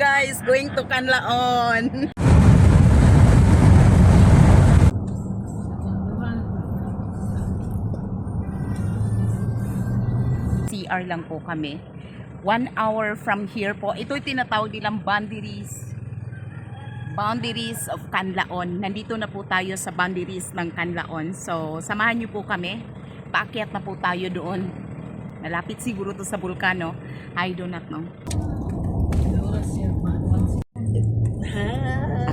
guys, going to Canlaon. CR lang po kami. One hour from here po. Ito yung tinatawag nilang boundaries. Boundaries of Canlaon. Nandito na po tayo sa boundaries ng Canlaon. So, samahan niyo po kami. Paakyat na po tayo doon. Malapit siguro to sa bulkano. I do not know.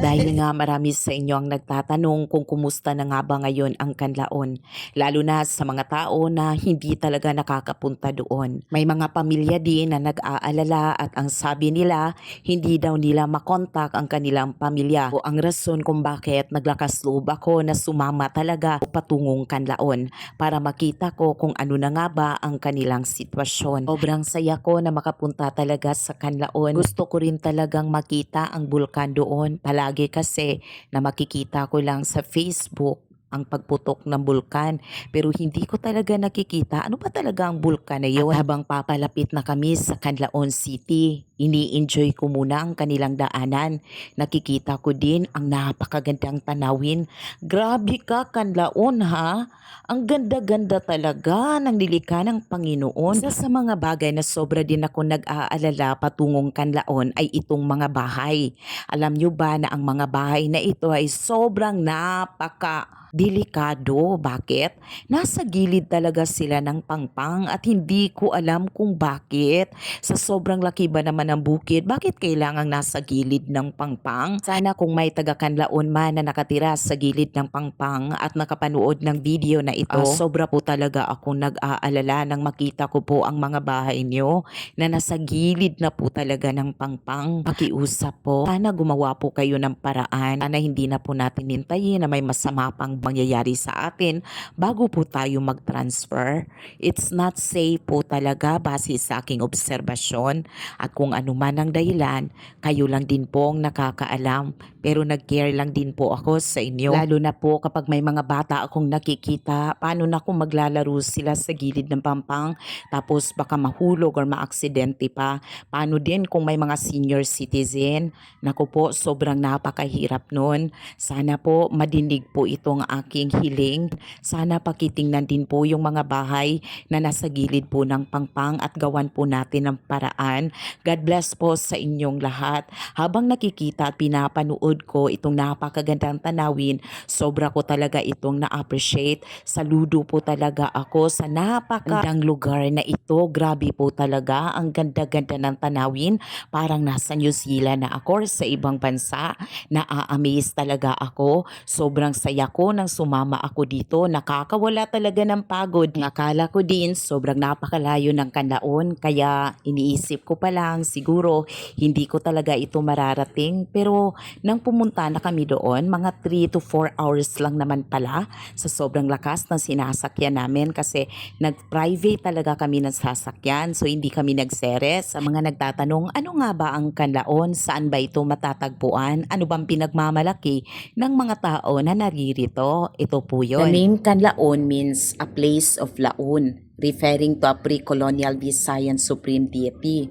Dahil nga marami sa inyo ang nagtatanong kung kumusta na nga ba ngayon ang kanlaon, lalo na sa mga tao na hindi talaga nakakapunta doon. May mga pamilya din na nag-aalala at ang sabi nila, hindi daw nila makontak ang kanilang pamilya. O ang rason kung bakit naglakas loob ako na sumama talaga patungong kanlaon para makita ko kung ano na nga ba ang kanilang sitwasyon. Sobrang saya ko na makapunta talaga sa kanlaon. Gusto ko rin talagang makita ang bulkan doon. Palagi kasi na makikita ko lang sa Facebook ang pagputok ng bulkan. Pero hindi ko talaga nakikita ano ba talaga ang bulkan na yun. At habang papalapit na kami sa Canlaon City, ini-enjoy ko muna ang kanilang daanan. Nakikita ko din ang napakagandang tanawin. Grabe ka, Canlaon ha? Ang ganda-ganda talaga ng nilikha ng Panginoon. Isa sa mga bagay na sobra din ako nag-aalala patungong Canlaon ay itong mga bahay. Alam nyo ba na ang mga bahay na ito ay sobrang napaka delikado. Bakit? Nasa gilid talaga sila ng pangpang at hindi ko alam kung bakit. Sa sobrang laki ba naman ng bukid, bakit kailangang nasa gilid ng pangpang? Sana kung may taga-kanlaon man na nakatira sa gilid ng pangpang at nakapanood ng video na ito, ah, sobra po talaga ako nag-aalala nang makita ko po ang mga bahay niyo na nasa gilid na po talaga ng pangpang. Pakiusap po, sana gumawa po kayo ng paraan. Sana hindi na po natin hintayin na may masama pang mangyayari sa atin bago po tayo mag-transfer. It's not safe po talaga base sa aking obserbasyon at kung ano man ang dahilan, kayo lang din po ang nakakaalam pero nag-care lang din po ako sa inyo. Lalo na po kapag may mga bata akong nakikita, paano na kung maglalaro sila sa gilid ng pampang tapos baka mahulog or maaksidente pa. Paano din kung may mga senior citizen? Naku po, sobrang napakahirap nun. Sana po madinig po itong aking hiling. Sana pakitingnan din po yung mga bahay na nasa gilid po ng pangpang at gawan po natin ng paraan. God bless po sa inyong lahat. Habang nakikita at pinapanood ko itong napakagandang tanawin, sobra ko talaga itong na-appreciate. Saludo po talaga ako sa napakagandang lugar na ito. Grabe po talaga. Ang ganda-ganda ng tanawin. Parang nasa New Zealand na ako sa ibang bansa. Na-amaze talaga ako. Sobrang saya ko nang sumama ako dito. Nakakawala talaga ng pagod. Nakala ko din sobrang napakalayo ng kanlaon. Kaya iniisip ko pa lang siguro hindi ko talaga ito mararating. Pero nang pumunta na kami doon, mga 3 to 4 hours lang naman pala sa sobrang lakas ng sinasakyan namin kasi nag-private talaga kami ng sasakyan. So hindi kami nagseres. Sa mga nagtatanong, ano nga ba ang kanlaon? Saan ba ito matatagpuan? Ano bang pinagmamalaki ng mga tao na naririto? Ito po yun. The name Kanlaon means a place of laon referring to a pre-colonial Visayan supreme deity.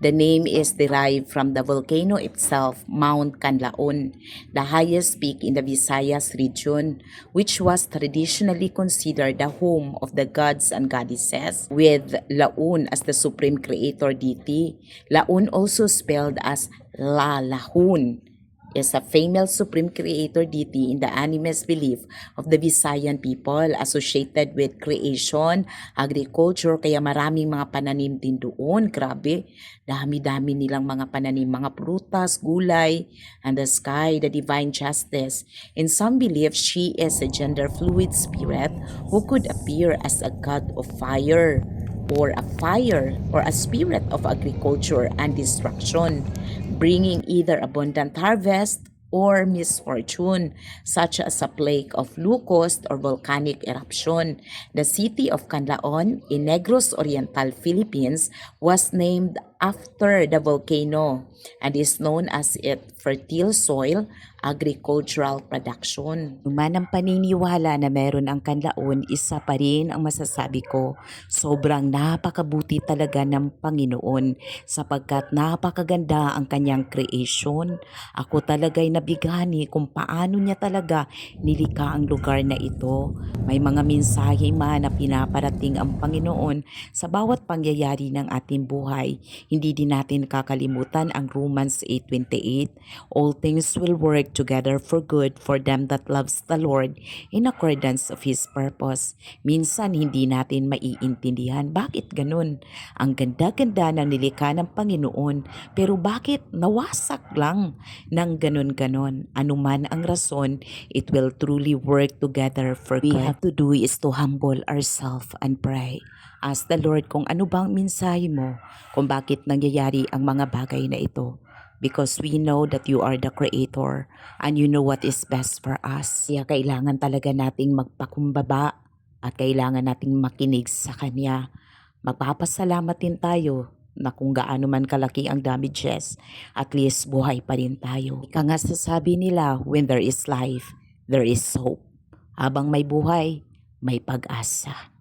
The name is derived from the volcano itself, Mount Canlaon, the highest peak in the Visayas region, which was traditionally considered the home of the gods and goddesses, with Laun as the supreme creator deity. Laun also spelled as La Lahun is a female supreme creator deity in the animist belief of the Visayan people associated with creation, agriculture, kaya maraming mga pananim din doon. Grabe, dami-dami nilang mga pananim, mga prutas, gulay, and the sky, the divine justice. In some beliefs, she is a gender fluid spirit who could appear as a god of fire or a fire or a spirit of agriculture and destruction, bringing either abundant harvest or misfortune, such as a plague of locust or volcanic eruption. The city of Canlaon in Negros Oriental, Philippines was named after the volcano and is known as its fertile soil, agricultural production. Naman ang paniniwala na meron ang kanlaon, isa pa rin ang masasabi ko. Sobrang napakabuti talaga ng Panginoon sapagkat napakaganda ang kanyang creation. Ako talaga'y nabigani kung paano niya talaga nilikha ang lugar na ito. May mga mensahe man na pinaparating ang Panginoon sa bawat pangyayari ng ating buhay. Hindi din natin kakalimutan ang Romans 8.28. All things will work together for good for them that loves the Lord in accordance of His purpose. Minsan hindi natin maiintindihan bakit ganun. Ang ganda-ganda ng nilikha ng Panginoon pero bakit nawasak lang ng ganun-ganon? Ano man ang rason, it will truly work together for good. We have to do is to humble ourselves and pray. Ask the Lord kung ano bang mensahe mo, kung bakit nangyayari ang mga bagay na ito. Because we know that you are the creator and you know what is best for us. Kaya kailangan talaga nating magpakumbaba at kailangan nating makinig sa Kanya. Magpapasalamat din tayo na kung gaano man kalaki ang damages, at least buhay pa rin tayo. Ika nga sasabi nila, when there is life, there is hope. Habang may buhay, may pag-asa.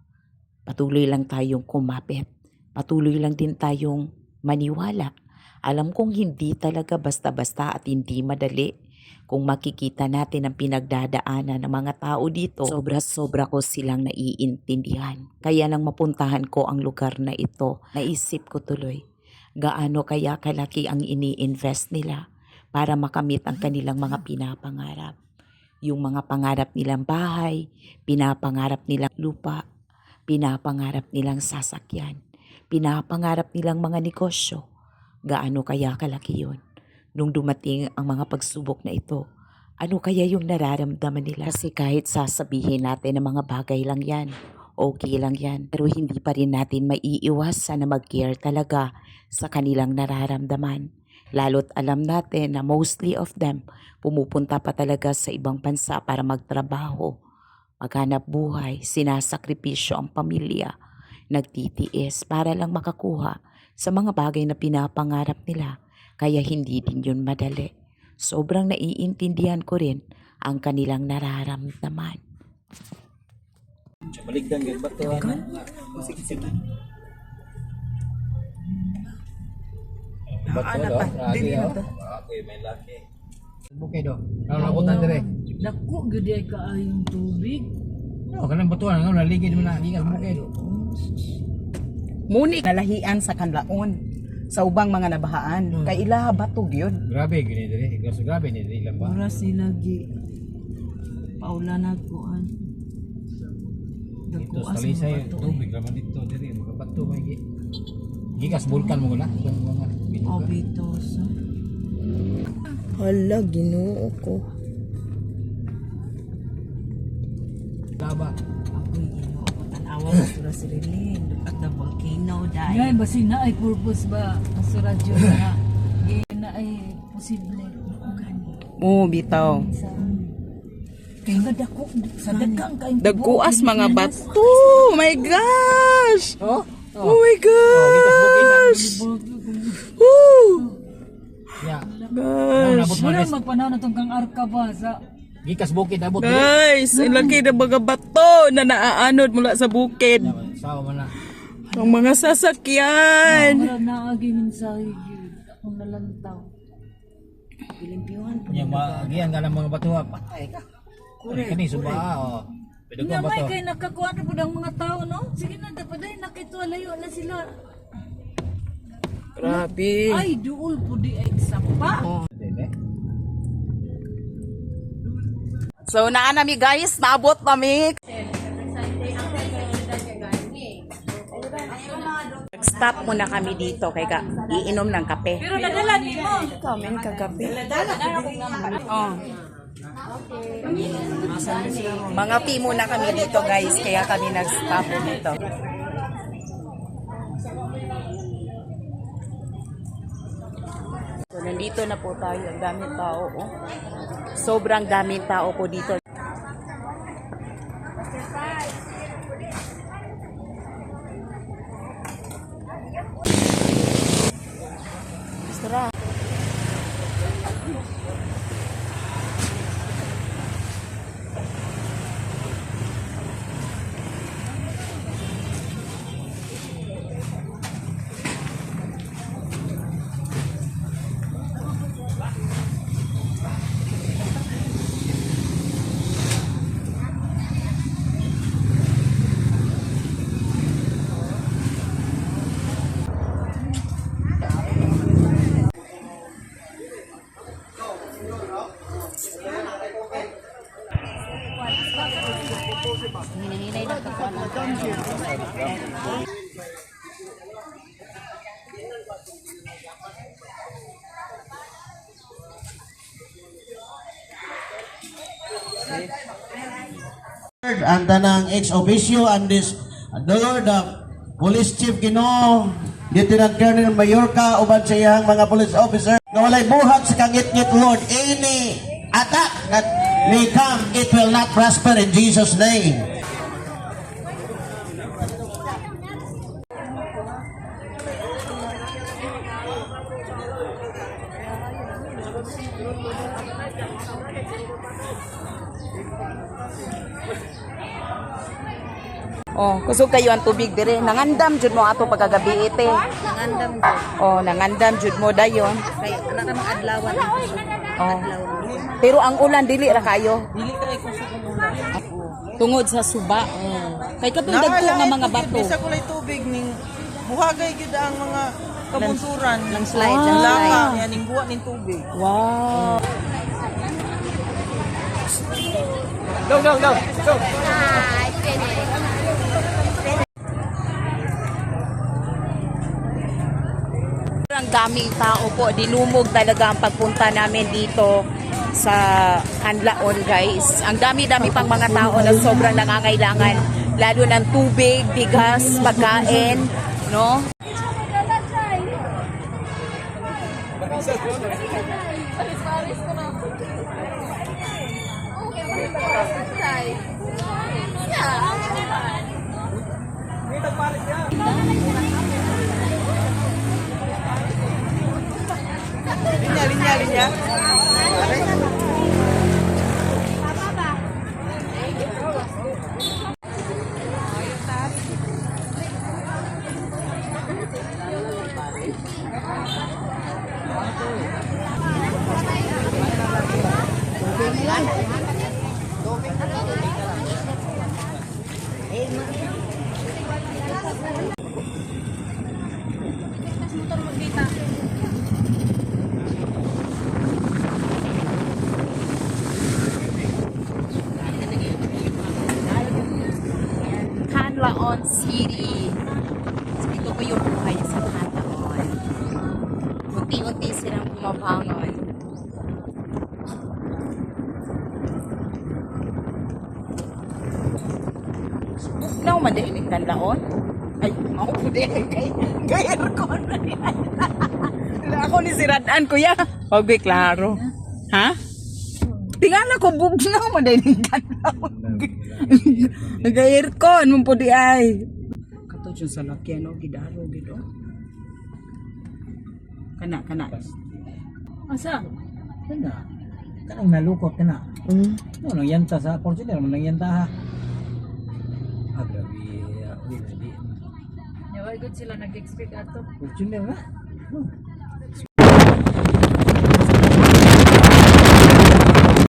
Patuloy lang tayong kumapit. Patuloy lang din tayong maniwala. Alam kong hindi talaga basta-basta at hindi madali. Kung makikita natin ang pinagdadaanan ng mga tao dito, sobra-sobra ko silang naiintindihan. Kaya nang mapuntahan ko ang lugar na ito, naisip ko tuloy, gaano kaya kalaki ang ini-invest nila para makamit ang kanilang mga pinapangarap. Yung mga pangarap nilang bahay, pinapangarap nilang lupa, pinapangarap nilang sasakyan, pinapangarap nilang mga negosyo. Gaano kaya kalaki yun? Nung dumating ang mga pagsubok na ito, ano kaya yung nararamdaman nila? Kasi kahit sasabihin natin ng mga bagay lang yan, okay lang yan. Pero hindi pa rin natin maiiwasan na mag-care talaga sa kanilang nararamdaman. Lalo't alam natin na mostly of them pumupunta pa talaga sa ibang bansa para magtrabaho, maghanap buhay, sinasakripisyo ang pamilya, nagtitiis para lang makakuha sa mga bagay na pinapangarap nila. Kaya hindi din yun madali. Sobrang naiintindihan ko rin ang kanilang nararamdaman. Baligdan gid bato ano? Sige sige. Bato do. Lagi oh. Okay, may laki. Bukid do. Ano nabutan dire? Dako gud ay kaayong tubig. Oh, kanang batuan nga naligid man na gikas bukid. Muni nalahian sa kanlaon sa ubang mga nabahaan. Kay ila batog yun. Grabe gini dire. Gas grabe ni dire lamba. Ora sila gi paula na kuan. Ito Dako sa lisay tubig raman dito dire mga bato may gi. Gikas bulkan mo na. Binuga. Obitos. Hala, ginoo ko. Laba. Ako'y ginoo ko tanawa ko sura si Rilin. Look at the volcano dahil. Ngay basig na ay purpose ba sa radyo na. Gi na ay posible. Oo, bitaw. Sa kay nga dako sa dagang kay Dagkuas mga bato. Oh my gosh! Oh. Oh my Oh, na. gosh! Woo! Ya. Gosh! Res. magpanaw na tong kang arka ba sa Gikas bukid abot. Guys, ang laki ng mga bato na naaanod mula sa bukid. Sawa man na. Ang mga sasakyan. Wala na agi mensahe gyud. Akong nalantaw. Bilimpyuhan po. Nya magian ka ng mga bato patay ka. Kure kani suba oh. Pwede ko bato. kay nakakuha na po ng mga tao, no? Sige na, dapat ay nakituwa layo na sila. Grabe. Ay, duol po di ay pa. Dili. So, naa nami guys, naabot nami. Stop muna kami dito kay ka iinom ng kape. Pero nadala ni mo. Kami kagabi. Oh. Mga tea muna kami dito guys, kaya kami nag-stop dito. So, nandito na po tayo. Ang daming tao. Oh. Sobrang daming tao po dito. Hinihinay lang ako. Ang tanang ex-officio and this Lord of Police Chief Ginoo, Lieutenant Colonel Mayorka, uban sa iyang mga police officer, na walay buhat sa kangit-ngit Lord, any attack that may come, it will not prosper in Jesus' name. Kusog kayo ang tubig dire. Nangandam jud mo ato pagkagabi ite. Nangandam ko. Oh, nangandam jud mo dayon. Kay anak ka adlawan. Oh. Pero ang ulan dili ra kayo. Dili kay ko sa kumula. Tungod sa suba. Kay katulad ko nga mga bato. Bisa ko lay tubig ning buhagay gyud ang mga kabunsuran. Lang slide, Ah. lang Laka, yan ning buwa ning tubig. Wow. Go, go, go. Go. Ang daming tao po, dinumog talaga ang pagpunta namin dito sa Kanlaon guys. Ang dami-dami pang mga tao na sobrang nangangailangan lalo ng tubig, bigas, pagkain, no? Gracias. City. Ito po yung buhay sa Canlaon. Unti-unti silang bumabangon. Now, madaling Canlaon? Ay, ako po din. Kay, kay aircon Ako ni Siradan, kuya. Huwag klaro. Ha? Tingala ko, bug na madaling Canlaon. Nag-aircon, mo po di ay. Kato dyan sa lakyan, no? Gidaro, gido. Kana, kana. Asa? Kana. Kanang nalukot ka na. Mm. No, nang yanta sa Fortuner, mo nang yanta ha. Ah, grabe. ah, Uy, hindi. Yawa gud sila nag-expect ato. Fortuner na. No.